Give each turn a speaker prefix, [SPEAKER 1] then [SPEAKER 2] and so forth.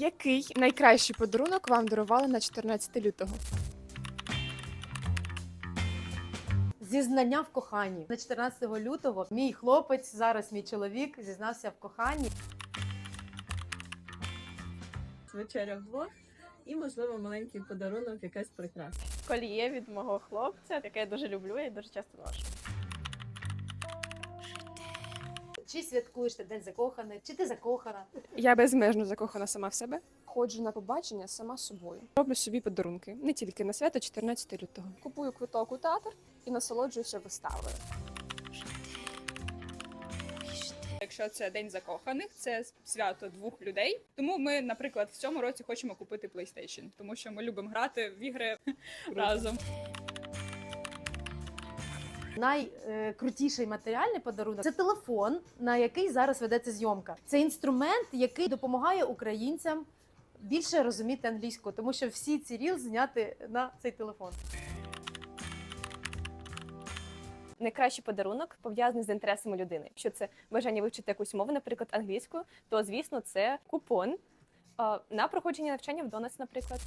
[SPEAKER 1] Який найкращий подарунок вам дарували на 14 лютого?
[SPEAKER 2] Зізнання в коханні на 14 лютого. Мій хлопець, зараз мій чоловік, зізнався в коханні.
[SPEAKER 3] вечеря вдвох і, можливо, маленький подарунок, якась прикраса.
[SPEAKER 4] Коліє від мого хлопця, яке я дуже люблю і дуже часто ношу.
[SPEAKER 2] Чи святкуєш ти день закоханий, чи ти закохана?
[SPEAKER 1] Я безмежно закохана сама в себе. Ходжу на побачення сама з собою. Роблю собі подарунки не тільки на свято 14 лютого. Купую квиток у театр і насолоджуюся виставою.
[SPEAKER 5] Якщо це день закоханих, це свято двох людей. Тому ми, наприклад, в цьому році хочемо купити PlayStation, тому що ми любимо грати в ігри разом.
[SPEAKER 2] Найкрутіший матеріальний подарунок це телефон, на який зараз ведеться зйомка. Це інструмент, який допомагає українцям більше розуміти англійську, тому що всі ці ріл зняти на цей телефон.
[SPEAKER 4] Найкращий подарунок пов'язаний з інтересами людини. Якщо це бажання вивчити якусь мову, наприклад, англійську, то звісно це купон на проходження навчання в Донець, наприклад.